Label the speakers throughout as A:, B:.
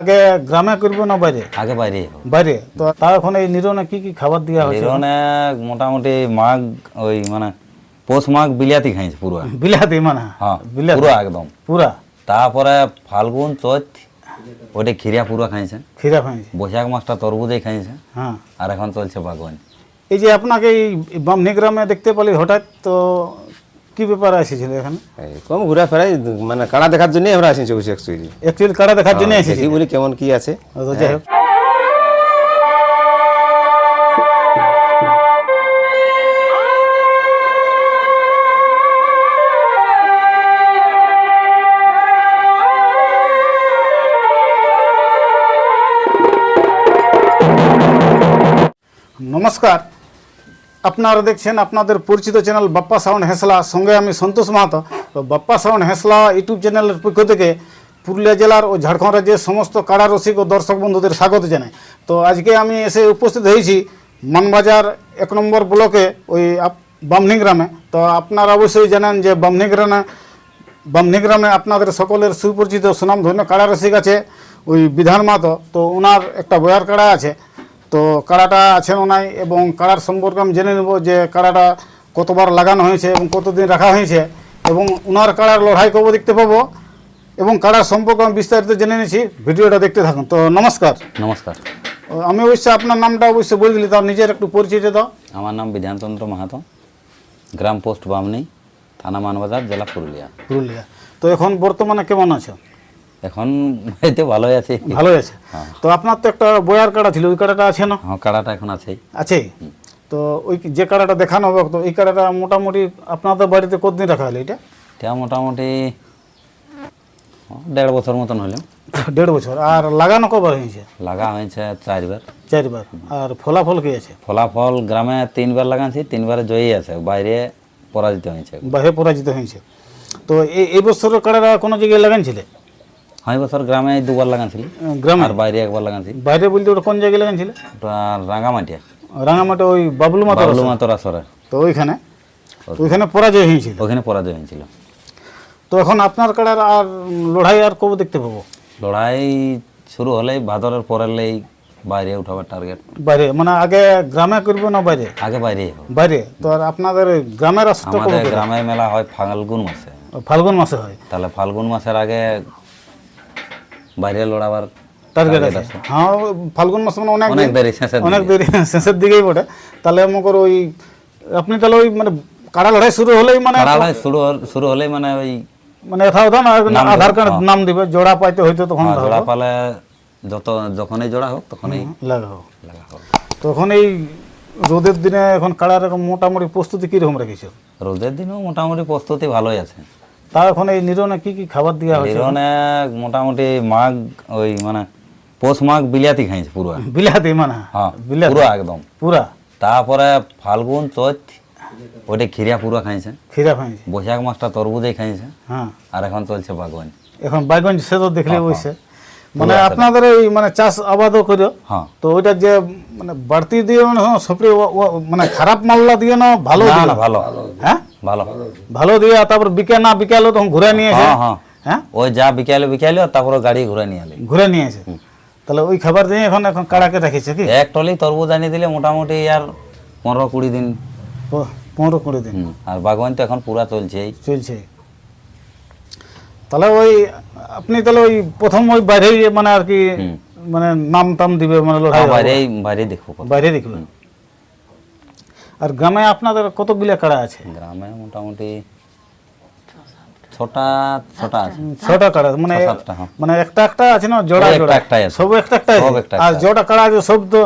A: আগে গ্রামে করব না বাইরে?
B: আগে বাইরে
A: বাইরে? তো তার এখন এই নিরনে কি কি খাবার দেওয়া হয়েছে?
B: হিরোনে মোটামুটি মাঘ ওই মানে পৌষ মাঘ বিলাতি খাইছে পুরো।
A: বিলাতি মানে?
B: হ্যাঁ পুরো একদম।
A: পুরা?
B: তারপরে ফাল্গুন চৈত ওইটা খিরিয়া পুরো খাইছে।
A: খিরা খাইছে?
B: বৈশাখ মাসটা তরবুজে খাইছে।
A: হ্যাঁ।
B: আর এখন চলছে বাগবান।
A: এই যে আপনাকে এই বামনি গ্রামে দেখতে পেলি হঠাৎ তো কি ব্যাপার এসেছিল এখানে?
C: কম ঘোরাফেরাই মানে কাড়া দেখার জন্যই আমরা আসি চৌষি অ্যাকচুয়ালি
A: অ্যাকচুয়ালি কাড়া দেখার জন্য এসেছি
C: বলি কেমন কি আছে।
A: যাই হোক। নমস্কার। আপনারা দেখছেন আপনাদের পরিচিত চ্যানেল বাপ্পা সাউন্ড হেসলা, সঙ্গে আমি সন্তোষ মাহাতো। তো বাপ্পা সাউন্ড হেসলা ইউটিউব চ্যানেলের পক্ষ থেকে পুরুলিয়া জেলার ও ঝাড়খণ্ড রাজ্যের সমস্ত কাড়া রসিক ও দর্শক বন্ধুদের স্বাগত জানাই। তো আজকে আমি এসে উপস্থিত হয়েছি মানবাজার এক নম্বর ব্লকে ওই বামনি গ্রামে। তো আপনারা অবশ্যই জানেন যে বামনি গ্রামে বামনি গ্রামে আপনাদের সকলের সুপরিচিত সুনাম ধন্য কাড়া রসিক আছে, ওই বিধান মাতো তো ওনার একটা বয়ার কাড়া আছে। তো কাড়াটা আছেন ওনাই এবং কাড়ার সম্পর্কে আমি জেনে নেব যে কাড়াটা কতবার লাগানো হয়েছে এবং কতদিন রাখা হয়েছে এবং ওনার কাড়ার লড়াই কবে দেখতে পাবো এবং কাড়ার সম্পর্কে আমি বিস্তারিত জেনে নিয়েছি। ভিডিওটা দেখতে থাকুন। তো নমস্কার।
B: নমস্কার।
A: আমি অবশ্যই আপনার নামটা অবশ্যই বলে দিলি তার নিজের একটু পরিচয় দাও।
B: আমার নাম বিধানচন্দ্র মাহাতো গ্রাম পোস্ট বামনি থানা মানবাজার জেলা পুরুলিয়া।
A: পুরুলিয়া। তো এখন বর্তমানে কেমন আছো?
B: এখন এতে ভালোই আছে।
A: ভালোই আছে। তো আপনার তো একটা বয়ার কাড়া ছিল ওই কাড়াটা আছে না?
B: হ্যাঁ কাড়াটা এখন আছেই।
A: আছে? তো ওই যে কাড়াটা দেখানো হবে তো এই কাড়াটা মোটামুটি আপনাদের বাড়িতে কতদিন রাখা হলো এটা?
B: এটা মোটামুটি হ্যাঁ, দেড় বছর মতন হলো।
A: দেড় বছর। আর লাগানো কবার হয়েছে?
B: লাগা হয়েছে চারবার।
A: চারবার। আর ফলাফল কি আছে?
B: ফলাফল গ্রামে তিনবার লাগাচ্ছি তিনবার জয়ী আছে। বাইরে পরাজিত হয়েছে।
A: বাইরে পরাজিত হয়েছে। তো এই এই বছরের কাড়াটা কোনো জায়গায় লাগানছিলে
B: বছর গ্রামে দুবার লাগাচ্ছিল
A: গ্রামে?
B: আর বাইরে একবার
A: বাইরে বলতে ওটা কোন জায়গায় লাগানছিলে
B: ওটা রাঙামাটিয়া।
A: রাঙামাটি ওই বাবলু মাতা
B: বাবলু মাতর আসরে
A: তো ওইখানে? ওইখানে পরাজয় হয়েছিল?
B: ওখানে পরাজয় হয়েছিল।
A: তো এখন আপনার কাড়ার আর লড়াই আর কবে দেখতে পাবো?
B: লড়াই শুরু হলেই ভাদরের পরেলেই বাইরে উঠাবার টার্গেট
A: বাইরে মানে আগে গ্রামে করব না বাইরে?
B: আগে বাইরে
A: বাইরে? তো আর আপনাদের গ্রামের
B: আমাদের গ্রামের মেলা হয় ফাল্গুন মাসে।
A: ফাল্গুন মাসে হয়।
B: তাহলে ফাল্গুন মাসের আগে বাইরে লড়াবার
A: টার্গেট আছে। হ্যাঁ ফাল্গুন মাস মানে অনেক
B: অনেক দেরি শেষের
A: অনেক দেরি শেষের দিকেই বটে। তাহলে মকর ওই আপনি তাহলে ওই মানে কাড়া লড়াই শুরু হলেই মানে
B: লড়াই শুরু শুরু হলেই মানে ওই
A: মানে এথা ওঠা না আধার কার্ড নাম দিবে। জোড়া পাইতে হয়তো তখন
B: হ্যাঁ, জোড়া পালে যত যখনই জোড়া হোক তখনই
A: লাগাও
B: লাগা হোক
A: তখন এই রোদের দিনে এখন কাড়ার মোটামুটি প্রস্তুতি কীরকম রেখেছো?
B: রোদের দিনেও মোটামুটি প্রস্তুতি ভালোই আছে।
A: তা এখন এই নিরনে কি কি খাবার দেওয়া হয়েছে?
B: নিরনে মোটামুটি মাঘ ওই মানে পৌষ মাঘ বিলাতি খাইছে পুরো।
A: বিলাতি মানে?
B: হ্যাঁ পুরো একদম।
A: পুরা?
B: তারপরে ফাল্গুন চৈত ওটা খিরিয়া পুরো খাইছে।
A: খিরা খাইছে।
B: বৈশাখ মাসটা তরবুজেই খাইছে।
A: হ্যাঁ।
B: আর এখন চলছে বাগন
A: এখন বাগন সে তো দেখলে বইছে। মানে আপনাদের এই মানে চাষ আবাদও করো
B: হ্যাঁ।
A: তো ওইটা যে মানে বাড়তি দিয়ে মানে হ্যাঁ, ও- মানে খারাপ মাল্লা দিয়ে না ভালো
B: না ভালো।
A: হ্যাঁ?
B: ভালো।
A: ভালো দিয়ে তারপর বিকে না বিকালো তখন ঘুরে নিয়ে এসে
B: হ্যাঁ হ্যাঁ। ওই যা বিকালে বিকালে তারপরে গাড়ি ঘুরে নিয়ে আলে
A: ঘুরে নিয়ে এসে। তাহলে ওই খাবার দিয়ে এখন এখন কাড়াকে রেখেছে কি?
B: এক টলি তরবুজ আনিয়ে দিলে মোটামুটি আর পনেরো কুড়ি দিন।
A: পনেরো কুড়ি দিন।
B: আর বাগবান তো এখন পুরা চলছেই।
A: চলছে তাহলে ওই আপনি তাহলে ওই প্রথম ওই বাইরে মানে আর কি মানে নাম টাম দিবে মানে লড়াই
B: বাইরেই বাইরে দেখব
A: বাইরে দেখবে। আর গ্রামে আপনাদের কতগুলো কাড়া আছে?
B: গ্রামে মোটামুটি ছটা ছটা আছে।
A: ছটা কাড়া মানে
B: হ্যাঁ।
A: মানে একটা একটা আছে না জোড়া জোড়া। সব একটা একটা আছে আর জোড়া কাড়া আছে সব তো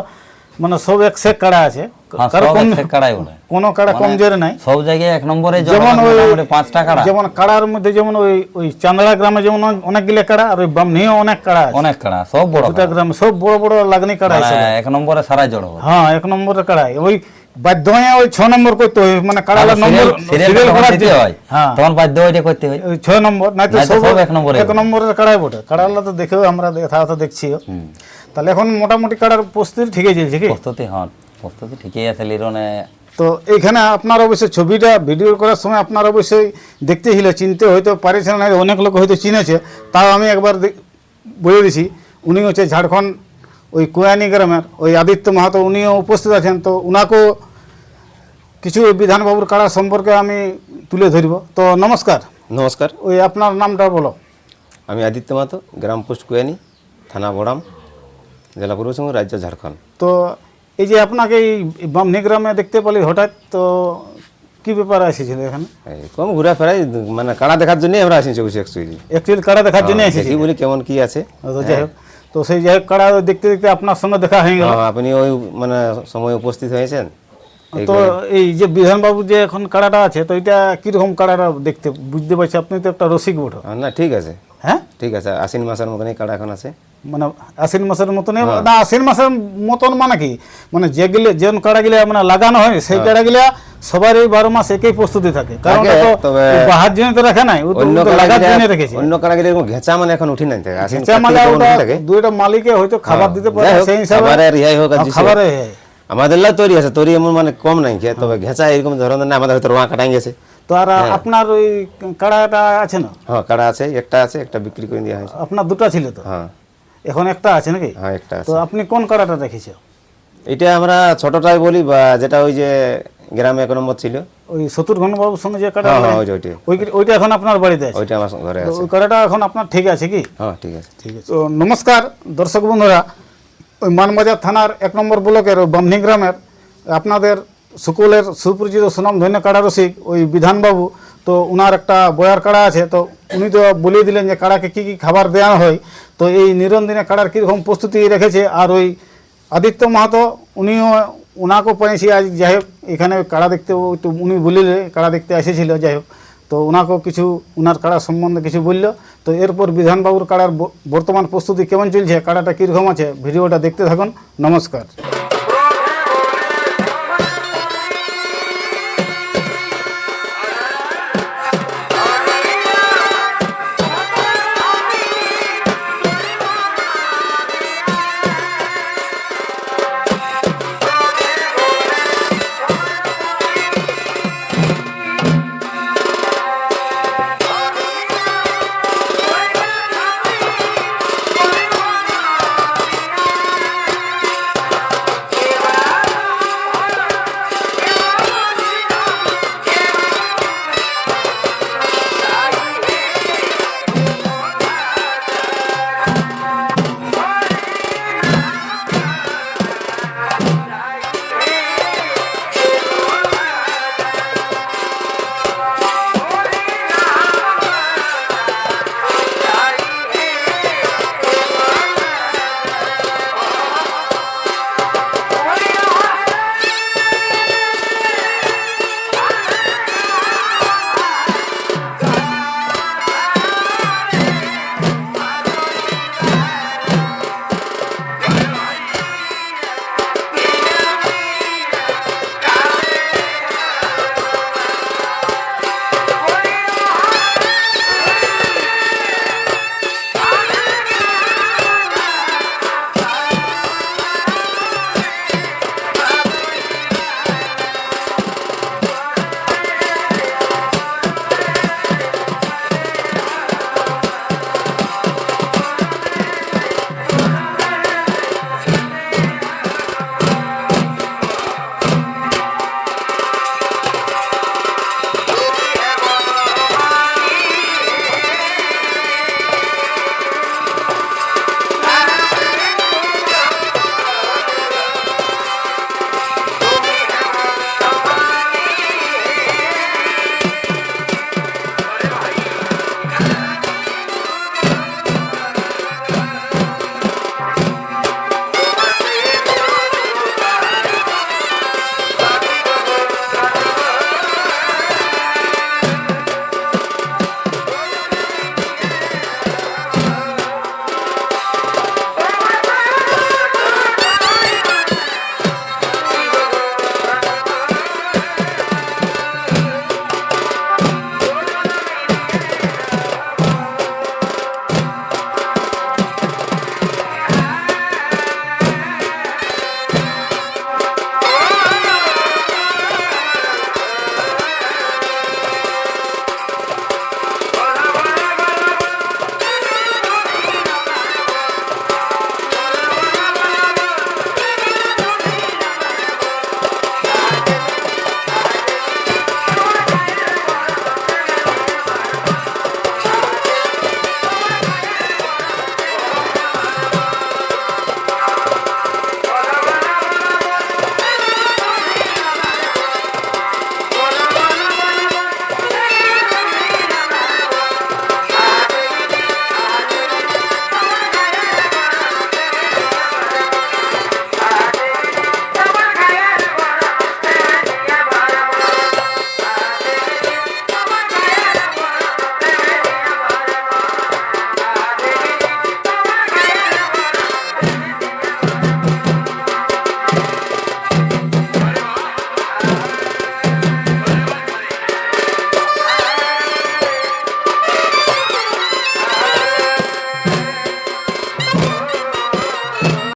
A: মানে সব এক সেক কাড়া আছে।
B: হ্যাঁ
A: কারও
B: সব
A: কম
B: এক কাড়াই বলে
A: কোনো কাড়া কম নাই।
B: সব জায়গায় এক নম্বরে
A: যেমন
B: যেমন
A: ওই
B: পাঁচটা কাড়া।
A: যেমন কাড়ার মধ্যে যেমন ওই ওই চান্দড়া গ্রামে যেমন অনেকগুলো কাড়া আর ওই বামনিও অনেক কাড়া
B: অনেক কাড়া সব বড়
A: দুটা গ্রামে সব বড় বড় লাগনি কাড়া
B: এক নম্বরে সারা জড়
A: হ্যাঁ এক নম্বরের কাড়াই ওই বাধ্য হয়ে ওই ছ নম্বর করতে হয়। মানে কাড়ালার নম্বর
B: সিরিয়াল
A: সিরিয়াল করার
B: দিতে হয়।
A: হ্যাঁ।
B: তখন বাধ্য ওইটা করতে হয়।
A: নম্বর নাই তো সব
B: সব এক নম্বরে
A: এক নম্বরের কাড়াই বটে। কাড়ালা তো দেখেও আমরা দেখছিও। তাহলে এখন মোটামুটি কাড়ার প্রস্তুতি ঠিকই চলছে কি?
B: প্রস্তুতি হ্যাঁ। প্রস্তুতি ঠিকই আছে লিরনে।
A: তো এখানে আপনার অবশ্যই ছবিটা ভিডিও করার সময় আপনার অবশ্যই দেখতে ছিল চিনতে হয়তো পারেছেন না অনেক লোক হয়তো চিনেছে তাও আমি একবার বলে দিছি। উনি হচ্ছে ঝাড়খণ্ড ওই কোয়ানি গ্রামের ওই আদিত্য মাহাতো উনিও উপস্থিত আছেন। তো উনাকেও কিছু বিধানবাবুর কাড়া সম্পর্কে আমি তুলে ধরব। তো নমস্কার।
C: নমস্কার।
A: ওই আপনার নামটা বলো।
C: আমি আদিত্য মাহাতো গ্রাম পোস্ট কুয়ানি থানা বড়াম জেলা পূর্ব রাজ্য ঝাড়খণ্ড।
A: তো এই যে আপনাকে এই বামনি গ্রামে দেখতে পেলি হঠাৎ তো কি ব্যাপার এসেছিল এখানে?
C: কম ঘোরাফেরাই মানে কাড়া দেখার জন্যই আমরা আসি চৌকুছি অ্যাকচুয়ালি
A: অ্যাকচুয়ালি কাড়া দেখার জন্য এসেছি
C: দেখি বলি কেমন কি আছে।
A: তো যাই হোক। তো সেই যাই হোক কাড়া দেখতে দেখতে আপনার সঙ্গে দেখা হয়ে গেল।
C: হ্যাঁ, আপনি ওই মানে সময় উপস্থিত হয়েছেন?
A: তো এই যে বিধানবাবু যে এখন কাড়াটা আছে তো এটা কীরকম কাড়াটা দেখতে বুঝতে পারছি আপনি তো একটা রসিক বটো।
C: হ্যাঁ, না ঠিক আছে।
A: হ্যাঁ?
C: ঠিক আছে আশ্বিন মাসের মতনই কাড়া এখন আছে।
A: মানে আশ্বিন মাসের মতন না আশ্বিন মাসের মতন মানে কি? মানে যেগুলো যেন কাড়াগুলো মানে লাগানো হয় সেই কাড়াগুলা সবার এই বারো মাস একই প্রস্তুতি থাকে। কারণ
C: তবে-
A: বাহার জন্য তো রাখে নাই
C: অন্য
A: লাগার জন্য রেখেছে।
C: অন্য কাড়াগিলা এরকম ঘেঁচা মানে এখন উঠি নাই থাকে আশ্বিন
A: মানে দুইটা মালিকে হয়তো খাবার দিতে পারে সেই হিসাবে
C: ইহাই হোক
A: হ্যাঁ, ইহাই।
C: আমাদের লাই তৈরি আছে তৈরি এমন মানে কম নাই তবে ঘেঁচা এরকম ধরনের না আমাদের হয়তো রোয়া কাটাই গেছে।
A: তো আর আপনার ওই কাড়াটা আছে না?
C: হ্যাঁ কাড়া আছে একটা আছে একটা বিক্রি করে দেওয়া হয়েছে।
A: আপনার দুটো ছিল তো?
C: হ্যাঁ।
A: এখন একটা আছে নাকি?
C: হ্যাঁ একটা আছে।
A: তো আপনি কোন কাড়াটা রেখেছো
C: এটা আমরা ছোটটাই বলি বা যেটা ওই যে গ্রামে এক নম্বর ছিল।
A: ওই শত্রুঘ্ন বাবুর সঙ্গে যে কাড়া
C: হ্যাঁ হ্যাঁ ওইটা ওইটা।
A: ওই ওইটা এখন আপনার বাড়িতে আছে?
C: ওইটা আমার ঘরে আছে।
A: ওই কাড়াটা এখন আপনার ঠিক আছে কি?
C: হ্যাঁ ঠিক আছে।
A: ঠিক আছে। তো নমস্কার দর্শক বন্ধুরা। ওই মানবাজার থানার এক নম্বর ব্লকের ওই বামনি গ্রামের আপনাদের সকলের সুপরিচিত সুনাম ধন্য কাড়া রসিক, ওই বিধানবাবু, তো উনার একটা বয়ার কাড়া আছে, তো উনি তো বলিয়ে দিলেন যে কাড়াকে কী কী খাবার দেওয়া হয়, তো এই নিরঞ্জনে কাড়ার কীরকম প্রস্তুতি রেখেছে, আর ওই আদিত্য মাহাতো, উনিও ওনাকেও পেয়েছি আজ যাই হোক, এখানে কাড়া দেখতে তো উনি বলিলে কাড়া দেখতে এসেছিল, যাই হোক, তো ওনাকেও কিছু ওনার কাড়া সম্বন্ধে কিছু বলল, তো এরপর বিধানবাবুর কাড়ার বর্তমান প্রস্তুতি কেমন চলছে, কাড়াটা কীরকম আছে, ভিডিওটা দেখতে থাকুন, নমস্কার।